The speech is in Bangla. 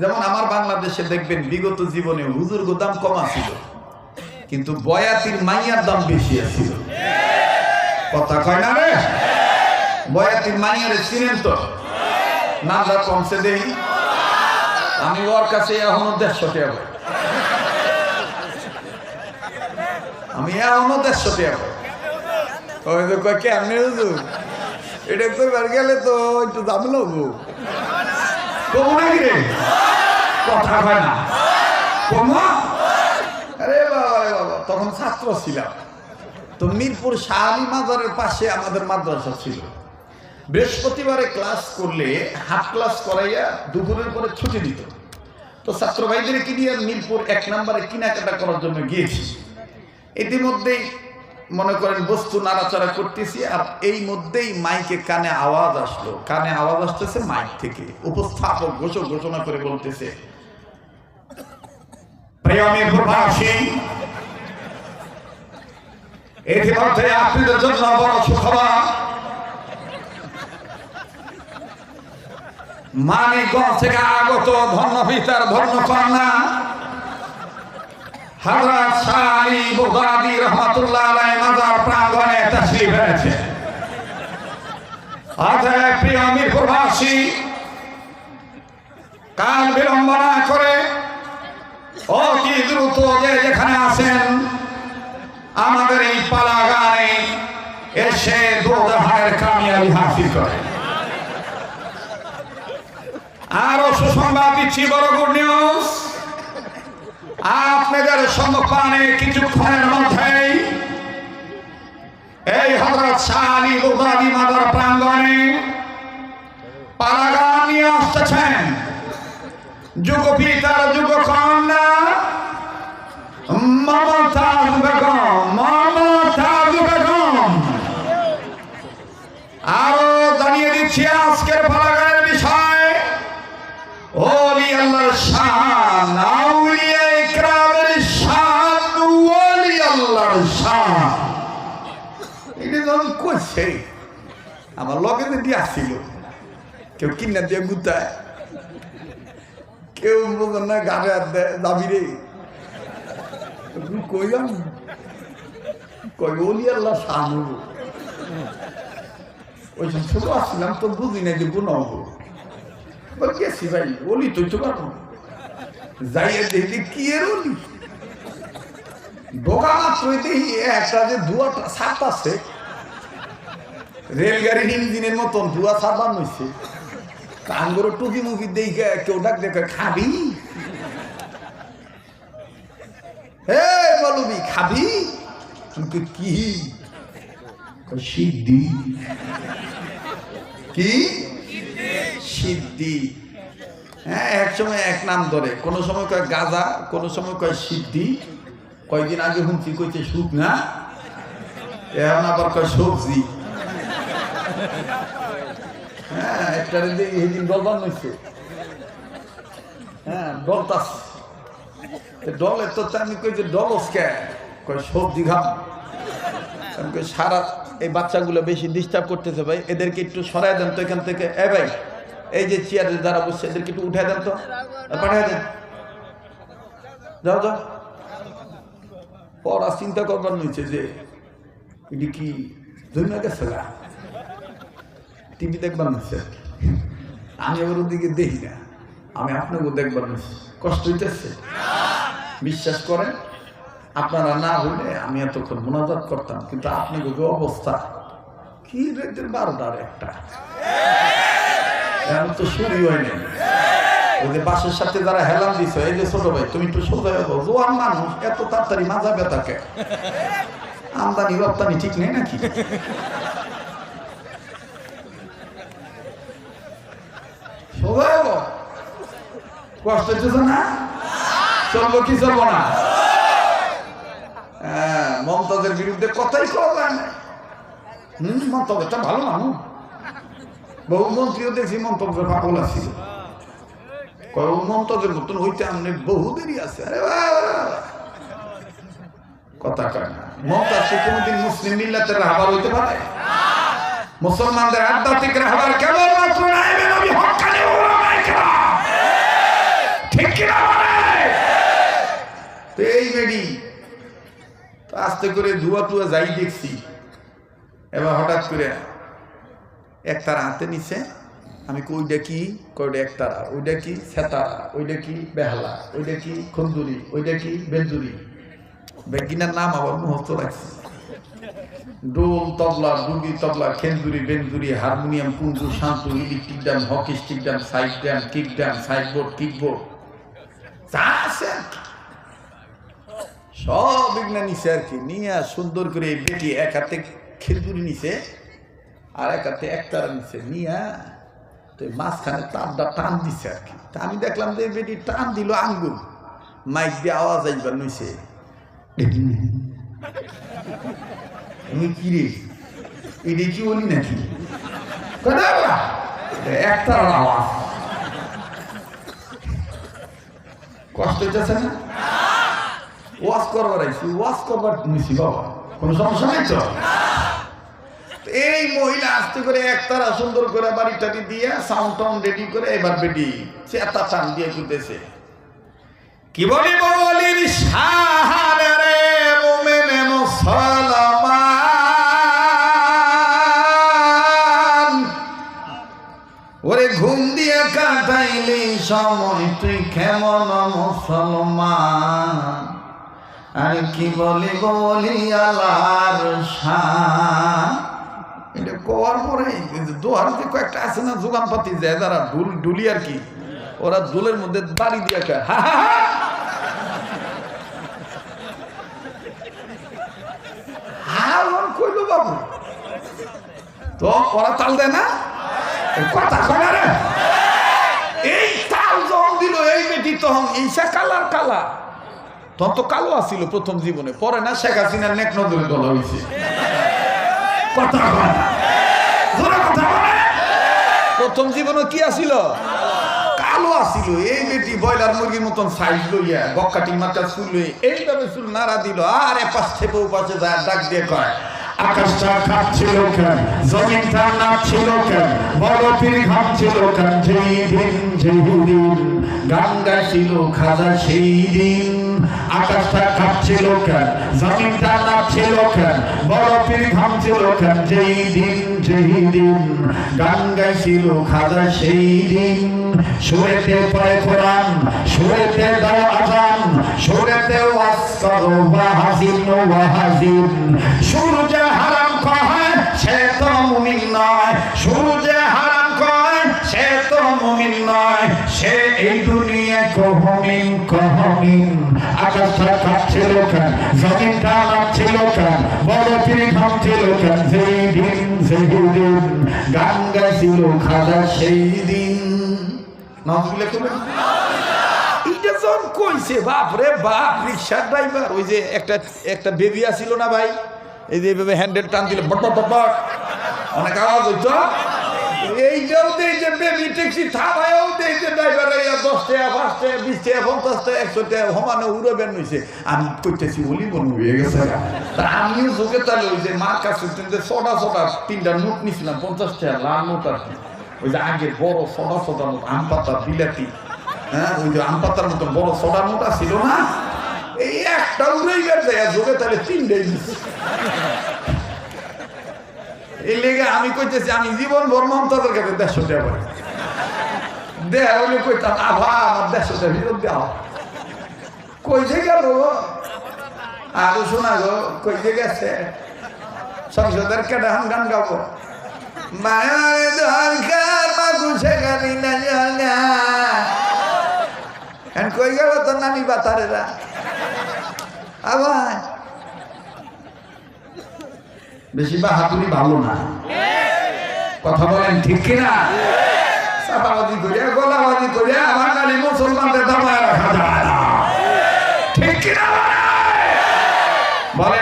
যেমন আমার বাংলাদেশে দেখবেন, বিগত জীবনে হুজুর দাম কমা ছিল কিন্তু বয়াতির মাইয়ার দাম বেশি আছিল। কথা কয় না রে? বয়াতির মাইয়ারে চিনেন তো? নামটা কমছে দেই। আমি ওর কাছে এখনও দেড়শো টাকা। আমি এখনও দেড়শো টাকা তো কেমনে হুজুর? এটা কইবার গেলে তো একটু দাম লাগবো কমো নাকি রে? কথা হয় না। কমো? আরে বাবা তখন ছাত্র ছিলাম। তো মিরপুর শাহালি মাজারের পাশে আমাদের মাদ্রাসা ছিল। বৃহস্পতিবারে ক্লাস করলে, হাফ ক্লাস করাইয়া দুপুরের পরে ছুটি দিত। তো ছাত্র ভাইদের কি নিয়ে মিরপুর এক নম্বরে কেনাকাটা করার জন্য গিয়েছি। ইতিমধ্যেই মনে করেন বস্তু নাড়াচাড়া করতেছি আর এই মধ্যেই মাইকে কানে আওয়াজ আসলো। কানে আওয়াজ আসতেছে মাইক থেকে। উপস্থাপক ঘোষক ঘোষণা করে বলতেছে সুখবর। মানিকগঞ্জ থেকে আগত ধন্য পিতার ধন্য কন্যা হযরত শাহি বুখারী রহমাতুল্লাহ আলাইহি মাজার প্রাঙ্গণে প্রিয় মিরপুরবাসী কাল বিলম্ব না করে দ্রুত যে যেখানে আছেন, আমাদের এই পালাগানে এসে দোদাহারের কামিয়াবি হাসিল করে। আরও সুসংবাদ দিচ্ছি, বড় গুড নিউজ। আপনাদের সম্মুখপানে কিছুক্ষণের মধ্যেই এই হজরত শাহালি উদাদি মাদার প্রাঙ্গণে পালাগান নিয়ে আসতেছেন। যুগ পিতার যুগ কন্যা মমতাজ বেগম। আমার লগে দিয়ে আসছিল কেউ কিনা দিয়ে গুতায় কেউ বোঝেন না, গাড়ি দেয় দাবি রে। কই কই, ওলি আল্লাহ শান। হব ওই যে ছোট আসছিলাম তো ভাই তুই তো পারব। যাইয়া দেখি, কি এর ওলি? ঢোকা মাত্র দেখি, একটা যে দুয়াটা সাত আছে রেলগাড়ির ইঞ্জিনের মতন ধোয়া সাবান হয়েছে কাঙ্গুর টুকি মুখি দেখে কেউ ডাক দেখে খাবি? হে বলবি, খাবি? কি? সিদ্ধি। কি? সিদ্ধি। হ্যাঁ এক সময় এক নাম ধরে। কোনো সময় কয়, গাজা। কোনো সময় কয়, সিদ্ধি। কয়দিন আগে হুমকি কইছে সুখ না? এখন আবার কয়, সবজি। হ্যাঁ হয়েছে। হ্যাঁ ডলতাস ডলের তো তা আমি কই যে সবজি আমি কই সারা এই বাচ্চাগুলো বেশি ডিস্টার্ব করতেছে ভাই, এদেরকে একটু সরাই দেন তো এখান থেকে। এ ভাই, এই যে চেয়ারে যারা বসছে, এদেরকে একটু উঠে দেন তো। পাঠিয়ে দেন। যাও যাও। পড়া চিন্তা করবার নিচ্ছে যে এটি কি জমে গেছে না? টিভি দেখবার নিচ্ছে আমি আবার ওদিকে দেখি না। আমি আপনাকে দেখবার নিচ্ছি কষ্ট হইতেছে। বিশ্বাস করেন, আপনারা না হইলে আমি এতক্ষণ মোনাজাত করতাম, কিন্তু আপনাকে যে অবস্থা। কি রেটের বারোটার একটা? এখন তো শুরু হয়নি ওই যে বাসের সাথে যারা হেলাম দিছ, এই যে ছোট ভাই, তুমি একটু সোজা হব জোয়ান মানুষ, এত তাড়াতাড়ি মাজা ব্যথাকে। আমদানি রপ্তানি ঠিক নেই নাকি সোজা হব কষ্ট হচ্ছে না? চলবো কি চলবো না? হ্যাঁ, মমতাজের বিরুদ্ধে কথাই কওয়া মমতাজটা ভালো মানুষ। বহু মন্ত্রীও মমতাজের পাগল কয় মমতাজের মতন হইতে আমনে বহু দেরি আছে। আরে। কথা কয় না। মমতাজ কোনোদিন মুসলিম মিল্লাতের রাহবার হইতে পারে? মুসলমানদের আধ্যাত্মিক রাহবার কেবলমাত্র নাইবে নবী হক্কানি ওলামায়ে কেরাম? এই আস্তে করে ধুয়া টুয়া যাই দেখছি। এবার হঠাৎ করে একতারা হাতে নিছে। আমি ওইটা কি? কয়টা একতারা, ওইটা কি সেতারা, ওইটা কি বেহালা, ওইটা কি খন্দুরি, ওইটা কি বেঞ্জুরি? বেগিনার নাম আবার মুহস্ত রাখছি। ডোল তবলা, ডুগি, তবলা, খেঞ্জুরি, বেঞ্জুরি, হারমোনিয়াম, কুঞ্জু Shantu electric drum, hockey stick drum, side drum, kick drum, side board, kick board. যা আছে সব এগুলা নিছে আর কি। নিয়ে সুন্দর করে বেটি এক হাতে খেজুরি নিছে, আর এক হাতে একতারা নিছে। নিয়ে তো মাঝখানে তারটা টান দিছে আর কি। তা আমি দেখলাম যে বেটি টান দিল আঙ্গুল। মাইক দিয়ে আওয়াজ আইবার নইছে। আমি কি রে? এটা কি বলি? নাকি একতার আওয়াজ। কষ্ট হইতেছে না? ওয়াশ করবার আইসি ওয়াশ করবার নিছি বাবা। কোনো সমস্যা নাই তো? এই মহিলা আস্তে করে একতারা সুন্দর করে বাড়ি টাটি দিয়ে সাউন্ড টাউন্ড রেডি করে এবার বেডি চেতা টান দিয়ে শুতেছে কি বলি বলির সময় তুই কেমন মুসলমান? আর কি বলি বলি আলার এটা পরে দোহারিতে কয়েকটা আছে না জোগান পাতি যায়, যারা ডুল ডুলি আর কি, ওরা দুলের মধ্যে বাড়ি দিয়ে খায় হা হা হা। কইল, বাবু, তো ওরা তাল দেয় না? কথা রে। এই বেটি ঈশা কালার কালা। তখন তো কালো আসছিল প্রথম জীবনে, পরে না শেখ হাসিনার নেক নজরে দল হয়েছে। প্রথম জীবনে কি আসিল কালো আসিল এই বেটি বয়লার মুরগির মতন সাইজ লইয়া বক্কাটি মাথা চুল এইভাবে চুল নাড়া দিল। আর এপাশ থেকে ওপাশে যায়, ডাক দিয়ে কয়, আকাশটা কাঁপছিল কেন? জমিনটা নাচছিল কেন? বরফের ঘামছিল কেন? যেই দিন যেই দিন খাজা সেই দিন। আকাশটা কাঁপছিল কেন? জমিনটা নাচছিল কেন? বরফের ঘামছিল কেন? যেই দিন যেই দিন। খাজা সেই দিন। সুরেতে কোরআন, সুরেতে দাও আজান, সুরেতে সূর্য হারাম কয় সে তো মুমিন নয়। সূর্য কহমিন আকাশটা কাঁপছিল কেন জমিনটা নাচছিল কেন বড় তিনি ঘামছিল কেন যেই দিন, সেই দিন, গান গাইছিল খাজা সেই দিন। নামগুলো কেমন এইটা যখন কইছে বাপ রে বাপ রিক্সার ড্রাইভার, ওই যে একটা একটা বেবি আসিল না ভাই? এই যে হ্যান্ডেল টান দিলে বট বট বট, অনেক আওয়াজ হইতো। এইটাও দেই যে বেবি ট্যাক্সি থামায়ও দেই যে ড্রাইভার দশ টাকা পাঁচ টাকা বিশ টাকা সমানে উড়ে বের হইছে। আমি কইতেছি বলি মনে হয়ে গেছে। তা আমিও চোখে তাহলে ওই যে মার কাছে ছটা ছটা, তিনটা নোট নিছিলাম পঞ্চাশ টাকা লাল নোট আর ওই যে আগে বড় ছটা ছটা নোট, আম পাতা বিলাতি হ্যাঁ? ওই যে আম পাতার মতো বড় ছটা নোট ছিল না? এই একটা বের যায় যোগে তাহলে তিনটাই এই লেগে আমি কইতেছি, আমি জীবন ভর মমতাদের কাছে দেড়শো টাকা পাই কইতাম, আভা, আমার দেড়শো টাকা ফেরত দেওয়া গেল আর শোনা গো কইছে গেছে? সংসদের কেডাহান গান গাবো। মায়ের দরকার মাগুছে গানি না জানা এখন কই গেল তোর নামি বাতারেরা? আবার। বেশি হাতুড়ি ভালো না। কথা বলেন ঠিক কিনা? চাপাবাজি করিয়া, গলাবাজি করিয়া গাড়ি মুসলমানদের দাবায় রাখা যায় না। ঠিক কিনা? বলেন